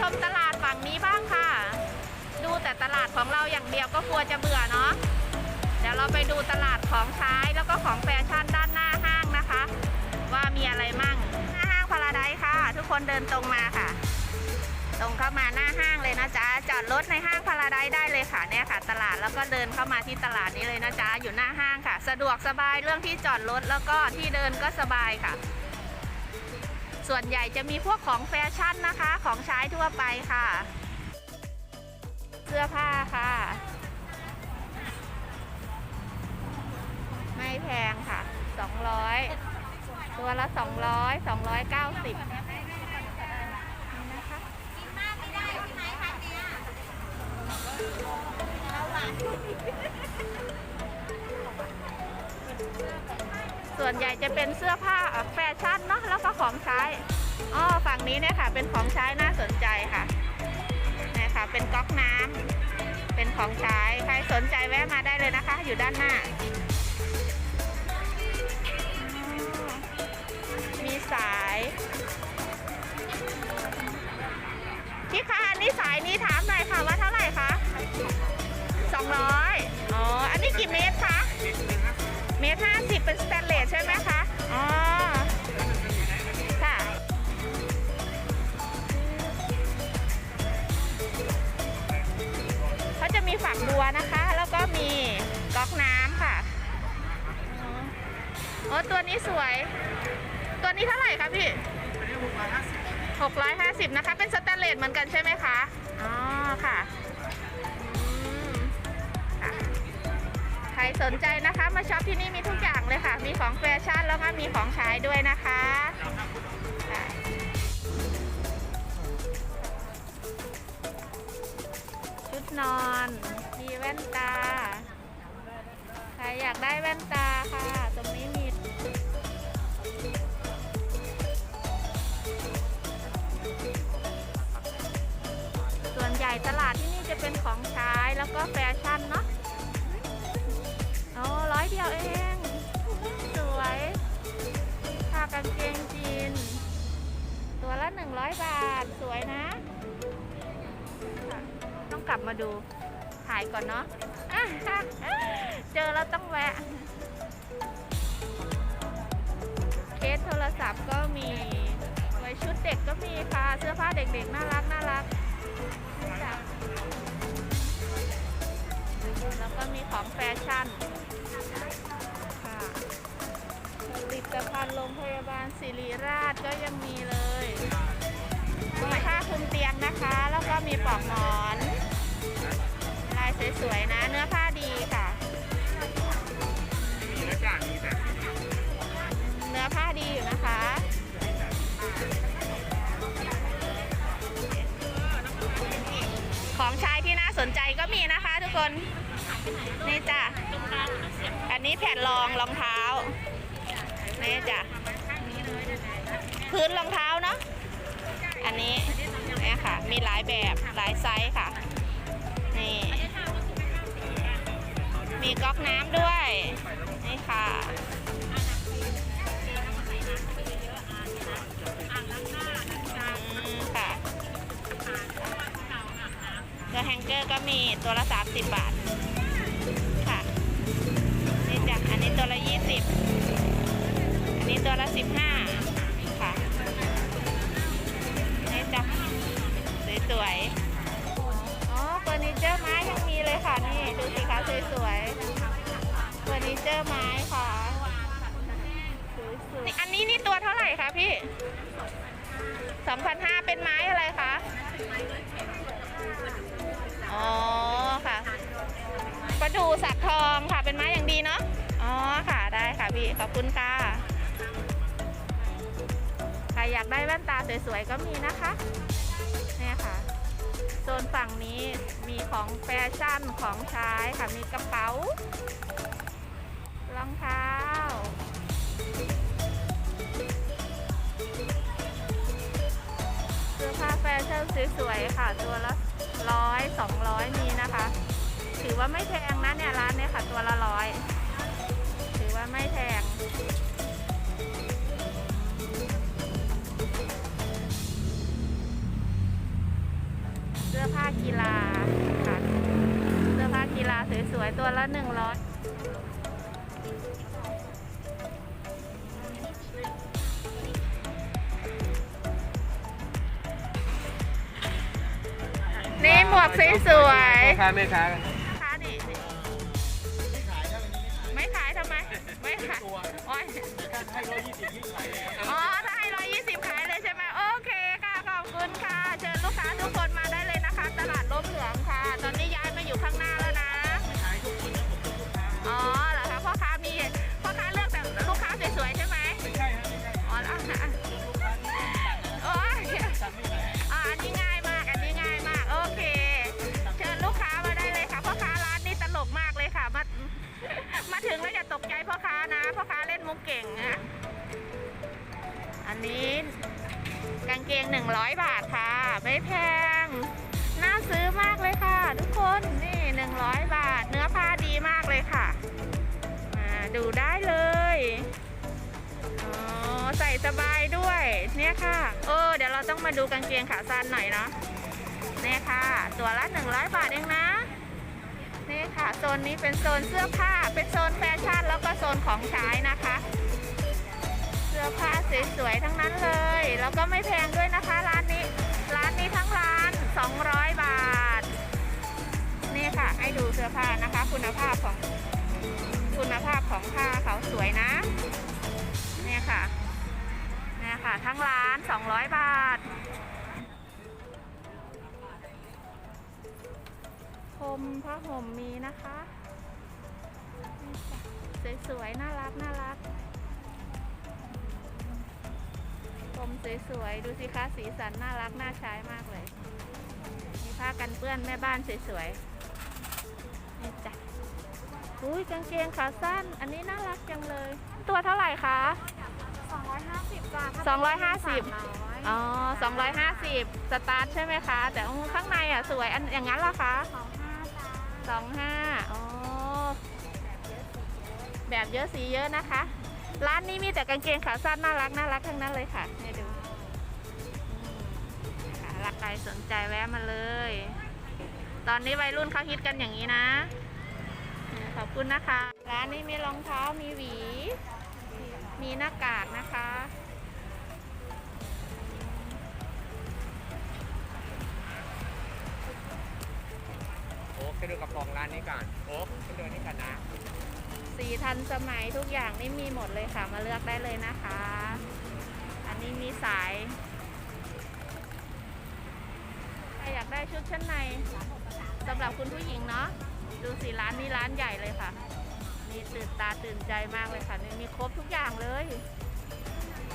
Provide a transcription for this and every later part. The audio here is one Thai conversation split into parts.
ชมตลาดฝั่งนี้บ้างค่ะ ดูแต่ตลาดของเราอย่างเดียวก็กลัวจะเบื่อเนาะเดี๋ยวเราไปดูตลาดของใช้แล้วก็ของแฟชั่นด้านหน้าห้างนะคะ ว่ามีอะไรมั่งหน้าห้างพาราไดซ์ค่ะ ทุกคนเดินตรงมาค่ะ ตรงเข้ามาหน้าห้างเลยนะจ๊ะจอดรถในห้างพาราไดซ์ได้เลยค่ะเนี่ยค่ะ ตลาดแล้วก็เดินเข้ามาที่ตลาดนี้เลยนะจ๊ะอยู่หน้าห้างค่ะ สะดวกสบายเรื่องที่จอดรถแล้วก็ที่เดินก็สบายค่ะ ส่วนใหญ่จะมีพวกของแฟชั่นนะคะ ของใช้ทั่วไปค่ะ เสื้อผ้าค่ะ ไม่แพงค่ะ 200 ตัวละ 200 290นะคะกินมากไม่ได้ใช่ไหมคะเนี่ยเราหวาน ส่วนใหญ่จะเป็นเสื้อผ้าแฟชั่นเนาะแล้วก็ของใช้อ้อฝั่งนี้เนี่ยค่ะ เป็นของใช้น่าสนใจค่ะนี่ค่ะเป็นก๊อกน้ำเป็นของใช้ใครสนใจแวะมาได้เลยนะคะ อยู่ด้านหน้า มีสายพี่คะอันนี้สายนี้ถามหน่อยค่ะว่าเท่าไหร่คะ200อ๋อ อันนี้กี่เมตรคะ เมตรห้าสิบเป็นสแตน เลสใช่ไหมคะอ๋อค่ะเขาจะมีฝักบัวนะคะ แล้วก็มีก๊อกน้ำค่ะอ๋ออ๋อตัวนี้สวย ตัวนี้เท่าไหร่คะพี่หกร้อยห้าสิบนะคะ เป็นสแตนเลสเหมือนกันใช่ไหมคะอ๋อค่ะ รสนใจนะคะมาช็อปที่นี่มีทุกอย่างเลยค่ะ มีของแฟชั่นแล้วก็มีของใช้ด้วยนะคะชุดนอนมีแว่นตา ใครอยากได้แว่นตาค่ะ ตรงนี้มีส่วนใหญ่ตลาดที่นี่จะเป็นของใช้แล้วก็แฟชั่นเนาะ เดียวเอง สวยผ้ากางเกงจีน ตัวละหนึ่งร้อยบาท สวยนะ ต้องกลับมาดู ถ่ายก่อนเนาะอะเจอแล้วต้องแวะ เคสโทรศัพท์ก็มี ไว้ชุดเด็กก็มีค่ะ เสื้อผ้าเด็กๆ น่ารักน่ารักจ้ะ แล้วก็มีของแฟชั่นค่ะผลิตภัณฑ์โรงพยาบาลศิริราชก็ยังมีเลยมีผ้าคลุมเตียงนะคะ แล้วก็มีปลอกหมอน ลายสวยๆนะเนื้อผ้า คน นี่จ้ะ อันนี้แผ่นรองรองเท้า นี่จ้ะ พื้นรองเท้าเนาะ อันนี้เนี่ยค่ะ มีหลายแบบหลายไซส์ค่ะ นี่ มีก๊อกน้ำด้วย นี่ค่ะ แฮงเกอร์ก็มีตัวละ 30 บาท ค่ะ นี่จ้ะอันนี้ตัวละ 20 อันนี้ตัวละ 15 ค่ะ นี่จ้ะสวยๆ อ๋อเฟอร์นิเจอร์ไม้ยังมีเลยค่ะ นี่ ดูสิคะสวยๆ เฟอร์นิเจอร์ไม้ค่ะสวยๆอันนี้นี่ตัวเท่าไหร่คะพี่ 2,500 เป็นไม้อะไรคะ ค่ะประดูสักทองค่ะเป็นไม้อย่างดีเนาะอ๋อค่ะได้ค่ะพี่ขอบคุณค่ะใครอยากได้แว่นตาสวยๆก็มีนะคะเนี่ยค่ะโซนฝั่งนี้มีของแฟชั่นของใช้ค่ะมีกระเป๋ารองเท้าเสื้อผ้าแฟชั่นสวยๆค่ะตัวละ ร้อยสองร้อยมีนะคะ ถือว่าไม่แพงนะเนี่ยร้านเนี่ยค่ะตัวละร้อยถือว่าไม่แพงเสื้อผ้ากีฬาค่ะเสื้อผ้ากีฬาสวยๆตัวละหนึ่งร้อย แม่ค้ากันๆค้านี่นี่ไม่ขายทำไม ไม่ขายโอ้ยให้ร้อยยี่สิบนี่ขายเลยอ๋อถ้าให้ร้อยยี่สิบขายเลยใช่ไหมโอเคค่ะขอบคุณค่ะ เชิญลูกค้าทุกคนมาได้เลยนะคะ ตลาดร่มเหลืองค่ะ ตอนนี้ย้ายมาอยู่ข้างหน้าแล้ว งเกง100 บาทค่ะ ไม่แพง น่าซื้อมากเลยค่ะ ทุกคนนี่ 100 บาท เนื้อผ้าดีมากเลยค่ะมาดูได้เลยใส่สบายด้วยเนี่ยค่ะ เออเดี๋ยวเราต้องมาดูกางเกงขาสั้นหน่อยเนาะเนี่ยค่ะ ตัวละ 100 บาทเองนะนี่ค่ะ โซนนี้เป็นโซนเสื้อผ้า เป็นโซนแฟชั่น แล้วก็โซนของใช้นะคะ สื้อผ้าสวยๆทั้งนั้นเลย แล้วก็ไม่แพงด้วยนะคะร้านนี้ ร้านนี้ทั้งร้าน 200 บาท นี่ค่ะ ให้ดูเสื้อผ้านะคะ คุณภาพของคุณภาพของผ้าเขาสวยนะ เนี่ยค่ะเนี่ยค่ะ ทั้งร้าน 200 บาทพรมผ้าห่มมีนะคะนี่ค่ะสวยๆ น่ารักน่ารัก มสวยๆ ดูสิคะสีสันน่ารักน่าใช้มากเลย มีผ้ากันเปื้อนแม่บ้านสวยๆ นี่จ้ะอุ้ยกางเกงขาสั้น อันนี้น่ารักจังเลย ตัวเท่าไหร่คะ 250จ้าสองร้อยห้าสิบ อ๋อสองร้อยห้าสิบสตาร์ทใช่ไหมคะ แต่ข้างในอะสวย อันอย่างนั้นล่ะคะ25จ้าสองห้าอ๋อ แบบเยอะสีเยอะนะคะ ร้านนี้มีแต่กางเกงขาสั้นน่ารักน่ารักทั้งนั้นเลยค่ะนี่ดูรักใครสนใจแวะมาเลย ตอนนี้วัยรุ่นเขาฮิตกันอย่างนี้นะ ขอบคุณนะคะ ร้านนี้มีรองเท้ามีหวี มีหน้ากากนะคะโอ้ไปดูกระป๋องร้านนี้ก่อนโอ้ไปดูนี่กันนะ สีทันสมัยทุกอย่างนี่มีหมดเลยค่ะมาเลือกได้เลยนะคะ อันนี้มีสายใครอยากได้ชุดชั้นในสำหรับคุณผู้หญิงเนาะดูสิร้านนี้ร้านใหญ่เลยค่ะ มีตื่นตาตื่นใจมากเลยค่ะนี่มีครบทุกอย่างเลย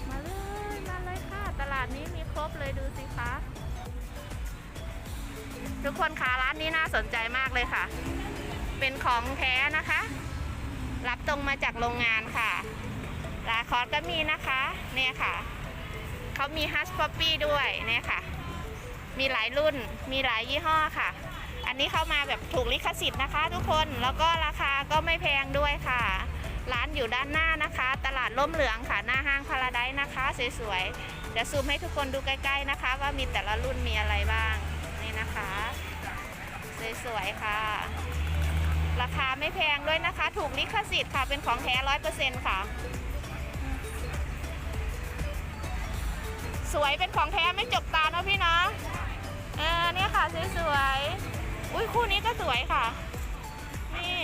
มาเลยมาเลยค่ะ ตลาดนี้มีครบเลยดูสิคะทุกคนคะร้านนี้น่าสนใจมากเลยค่ะ เป็นของแท้นะคะ รับตรงมาจากโรงงานค่ะ ลาคอสก็มีนะคะ เนี่ยค่ะ เขามีฮัสป๊อปปี้ด้วยเนี่ยค่ะ มีหลายรุ่น มีหลายยี่ห้อค่ะ อันนี้เข้ามาแบบถูกลิขสิทธิ์นะคะทุกคน แล้วก็ราคาก็ไม่แพงด้วยค่ะ ร้านอยู่ด้านหน้านะคะ ตลาดล่มเหลืองค่ะ หน้าห้างพาราไดซ์นะคะ สวยๆจะซูมให้ทุกคนดูใกล้ๆนะคะ ว่ามีแต่ละรุ่นมีอะไรบ้าง นี่นะคะ สวยๆ ค่ะ ราคาไม่แพงด้วยนะคะ ถูกลิขสิทธิ์ค่ะ เป็นของแท้ร้อยเปอร์เซ็นต์ค่ะ สวยเป็นของแท้ไม่จกตาเนอะพี่เนาะเออเนี่ยค่ะสวยๆอุ้ยคู่นี้ก็สวยค่ะ นี่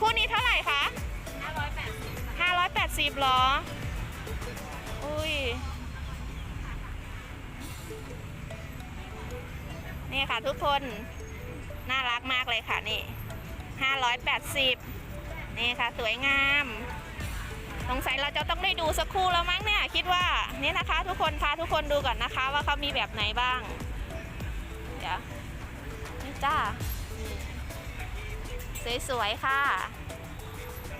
คู่นี้เท่าไหร่คะห้าร้อยแปดสิบหรอ อุ้ยนี่ค่ะทุกคน น่ารักมากเลยค่ะนี่ 580 นี่ค่ะสวยงามสงสัยเราจะต้องได้ดูสักครู่แล้วมั้งเนี่ยคิดว่านี่นะคะ ทุกคนพาทุกคนดูก่อนนะคะ ว่าเขามีแบบไหนบ้าง เดี๋ยวนี่จ้าสวยๆค่ะ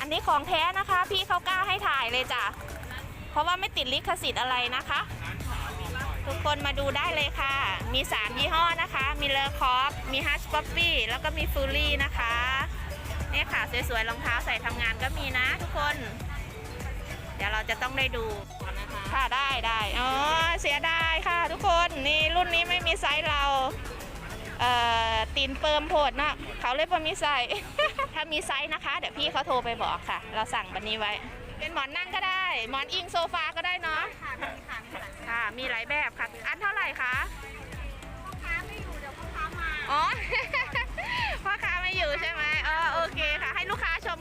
อันนี้ของแท้นะคะ พี่เขากล้าให้ถ่ายเลยจ้ะเพราะว่าไม่ติดลิขสิทธิ์อะไรนะคะ ทุกคนมาดูได้เลยค่ะ มี 3 ยี่ห้อนะคะ มีเลอคอฟมีฮัชป๊อปปี้แล้วก็มีฟูลี่นะคะ นี่ยค่ะ สวยๆรองเท้าใส่ทำงานก็มีนะทุกคน เดี๋ยวเราจะต้องได้ดูค่ะได้ได้อ๋อเสียดายค่ะทุกคนนี่รุ่นนี้ไม่มีไซส์เราเอ่อตีนเปิมโพดเนาะเขาเลยพอมีไซส์ถ้ามีไซส์นะคะ เดี๋ยวพี่เขาโทรไปบอกค่ะ เราสั่งบันนี้ไว้ เป็นหมอนนั่งก็ได้ หมอนอิงโซฟาก็ได้เนาะค่ะมีค่ะมีค่ะค่ะมีหลายแบบค่ะ อันเท่าไหร่คะพ่อค้าไม่อยู่เดี๋ยวพ่อค้ามาอ๋อ พ่อค้าไม่อยู่ใช่ไหมเออโอเคค่ะ ให้ลูกค้าชม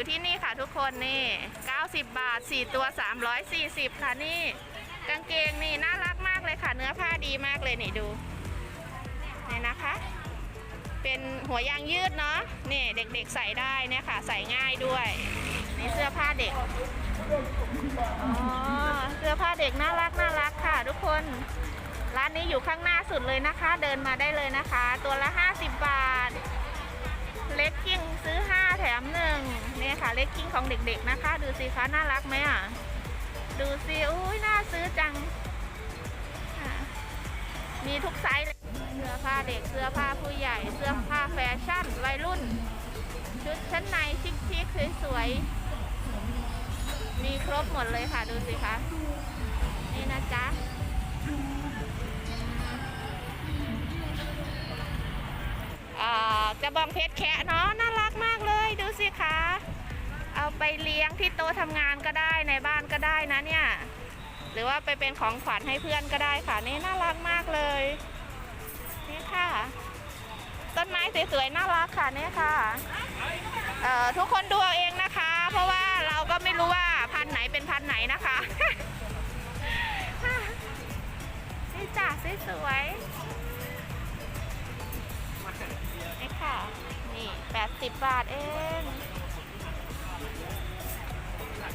อยู่ที่นี่ค่ะทุกคนนี่ 90 บาท 4 ตัว 340 ค่ะนี่ กางเกงนี่น่ารักมากเลยค่ะ เนื้อผ้าดีมากเลยนี่ดูนี่นะคะ เป็นหัวยางยืดเนาะนี่เด็กๆใส่ได้เนี่ยค่ะ ใส่ง่ายด้วยนี่เสื้อผ้าเด็กอ๋อเสื้อผ้าเด็กน่ารักน่ารักค่ะ ทุกคนร้านนี้อยู่ข้างหน้าสุดเลยนะคะ เดินมาได้เลยนะคะ ตัวละ 50 บาท เล็กกิ้ง ค่ะเล็กกิ้งของเด็กๆนะคะ ดูสิคะน่ารักไหมอะ ดูสิอุ้ยน่าซื้อจัง มีทุกไซส์เลยเสื้อผ้าเด็กเสื้อผ้าผู้ใหญ่ เสื้อผ้าแฟชั่นวัยรุ่น ชุดชั้นในชิคๆสวยๆมีครบหมดเลยค่ะดูสิคะนี่นะจ๊ะอ่ากระบองเพชรแคะเนาะน่ารักมากเลยดูสิคะ ไปเลี้ยงที่โต๊ะทำงานก็ได้ในบ้านก็ได้นะเนี่ย หรือว่าไปเป็นของขวัญให้เพื่อนก็ได้ค่ะนี่น่ารักมากเลย นี่ค่ะ ต้นไม้สวยๆน่ารักค่ะนี่ค่ะเอ่อทุกคนดูเอาเองนะคะ เพราะว่าเราก็ไม่รู้ว่าพันไหนเป็นพันไหนนะคะนี่จ้ะสวยๆนี่ค่ะ นี่80บาทเอง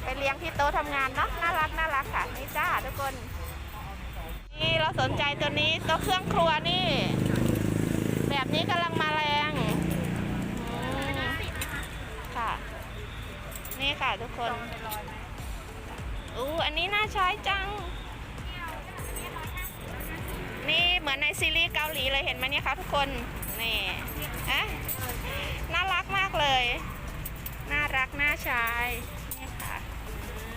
ไปเลี้ยงที่โต๊ะทำงานเนาะน่ารักน่ารักค่ะนี่จ้าทุกคน นี่เราสนใจตัวนี้โตัวเครื่องครัวนี่ แบบนี้กำลังมาแรงค่ะ นี่ค่ะทุกคนอู้อันนี้น่าใช้จัง นี่เหมือนในซีรีส์เกาหลีเลยเห็นไหมเนี่ยคะทุกคน นี่อะน่ารักมากเลย น่ารักน่าใช้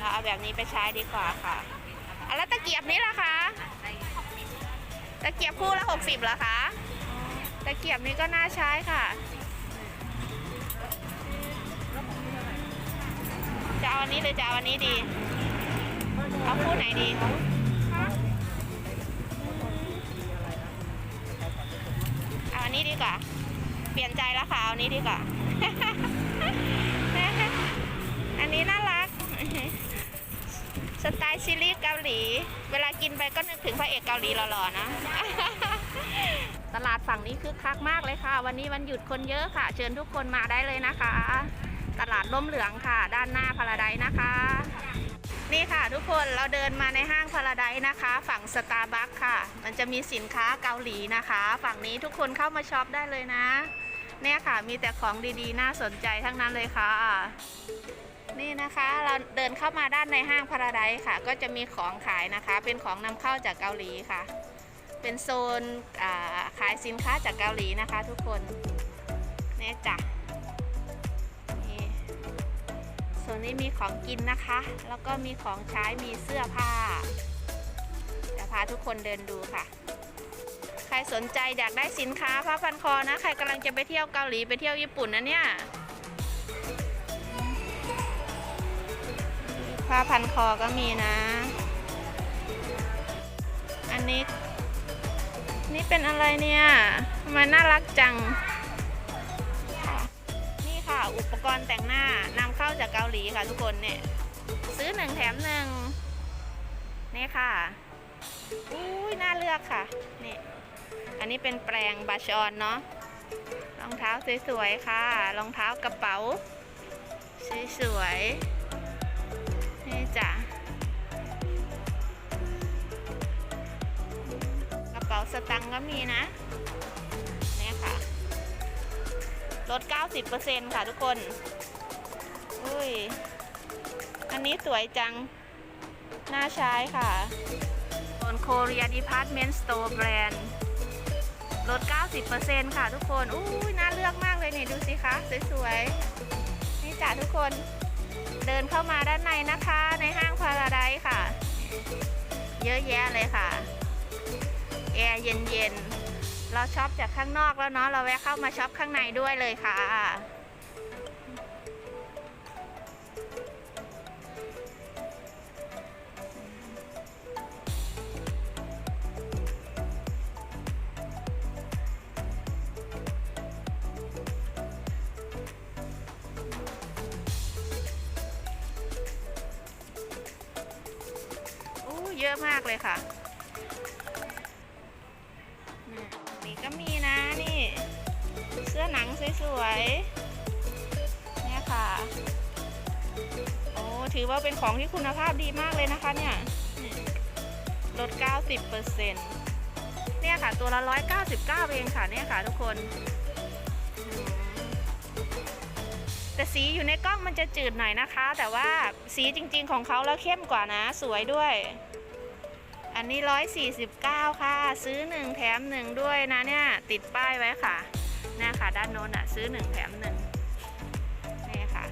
เราเอาแบบนี้ไปใช้ดีกว่าค่ะอะแล้วตะเกียบนี้ล่ะคะ ตะเกียบคู่ละหกสิบเหรอคะ ตะเกียบนี้ก็น่าใช้ค่ะ จะเอาอันนี้หรือจะเอาอันนี้ดี เอาคู่ไหนดีเอาอันนี้ดีกว่า เปลี่ยนใจแล้วค่ะเอาอันนี้ดีกว่า ซีรีส์เกาหลี เวลากินไปก็นึกถึงพระเอกเกาหลีหล่อๆนะ ตลาดฝั่งนี้คึกคักมากเลยค่ะ วันนี้วันหยุดคนเยอะค่ะ เชิญทุกคนมาได้เลยนะคะ ตลาดล่มเหลืองค่ะ ด้านหน้าพาราไดนะคะ นี่ค่ะทุกคนเราเดินมาในห้างพาราไดนะคะ ฝั่งสตาร์บัคค่ะ มันจะมีสินค้าเกาหลีนะคะ ฝั่งนี้ทุกคนเข้ามาช็อปได้เลยนะ เนี่ยค่ะมีแต่ของดีๆ น่าสนใจทั้งนั้นเลยค่ะ นี่นะคะเราเดินเข้ามาด้านในห้างพาราไดค่ะ ก็จะมีของขายนะคะ เป็นของนำเข้าจากเกาหลีค่ะ เป็นโซนาขายสินค้าจากเกาหลีนะคะ ทุกคนเนี่ยจ้ะนี่โซนนี้มีของกินนะคะ แล้วก็มีของใช้มีเสื้อผ้าเดี๋ยวพาทุกคนเดินดูค่ะใครสนใจอยากได้สินค้าผ้าพันคอนะ ใครกำลังจะไปเที่ยวเกาหลีไปเที่ยวญี่ปุ่นนะเนี่ย ผ้าพันคอก็มีนะ อันนี้ นี่เป็นอะไรเนี่ยทำไมน่ารักจัง นี่ค่ะอุปกรณ์แต่งหน้านำเข้าจากเกาหลีค่ะทุกคนเนี่ย ซื้อหนึ่งแถมหนึ่งนี่ค่ะอุ้ยน่าเลือกค่ะ นี่ อันนี้เป็นแปรงบาชออนเนาะรองเท้าสวยๆค่ะ รองเท้ากระเป๋า สวยๆ นี่จ้ะกระเป๋าสตังค์ก็มีนะนี่ค่ะ ลด 90%ค่ะทุกคน อุ้ย อันนี้สวยจัง น่าใช้ค่ะโอนโคเรียดีพาร์ตเมนต์สโตร์แบรนด์ลด 90%ค่ะทุกคน อุ้ยน่าเลือกมากเลยนี่ดูสิคะ สวยๆ นี่จ้ะทุกคน เดินเข้ามาด้านในนะคะ ในห้างพาราไดซ์ค่ะ เยอะแยะเลยค่ะ แอร์เย็นๆ เราช็อปจากข้างนอกแล้วเนาะ เราแวะเข้ามาช็อปข้างในด้วยเลยค่ะ เยอะมากเลยค่ะนี่ก็มีนะนี่ เสื้อหนังสวยๆเนี่ยค่ะโอ้ถือว่าเป็นของที่คุณภาพดีมากเลยนะคะเนี่ยลด 90%เนี่ยค่ะ ตัวละ 199 เองค่ะเนี่ยค่ะทุกคน แต่สีอยู่ในกล้องมันจะจืดหน่อยนะคะ แต่ว่าสีจริงๆของเขาแล้วเข้มกว่านะ สวยด้วย อันนี้ 149 ค่ะ ซื้อ 1 แถม 1 ด้วยนะเนี่ย ติดป้ายไว้ค่ะนี่ค่ะ ด้านโน้นอะ ซื้อ 1 แถม 1 นี่ค่ะ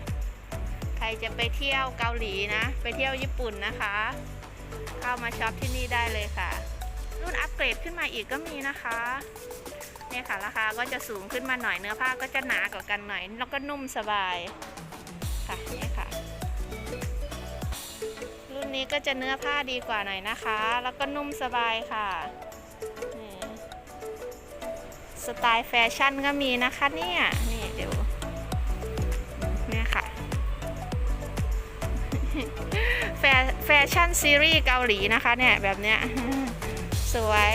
ใครจะไปเที่ยวเกาหลีนะ ไปเที่ยวญี่ปุ่นนะคะ เข้ามาช็อปที่นี่ได้เลยค่ะ รุ่นอัปเกรดขึ้นมาอีกก็มีนะคะนี่ค่ะ ราคาก็จะสูงขึ้นมาหน่อยเนื้อผ้าก็จะหนากว่ากันหน่อย แล้วก็นุ่มสบายค่ะนี่ค่ะ รุ่นนี้ก็จะเนื้อผ้าดีกว่าหน่อยนะคะ แล้วก็นุ่มสบายค่ะสไตล์แฟชั่นก็มีนะคะเนี่ยนี่เดี๋ยวเนี่ยค่ะแฟแฟชั่นซีรีส์เกาหลีนะคะเนี่ยแบบเนี้ยสวย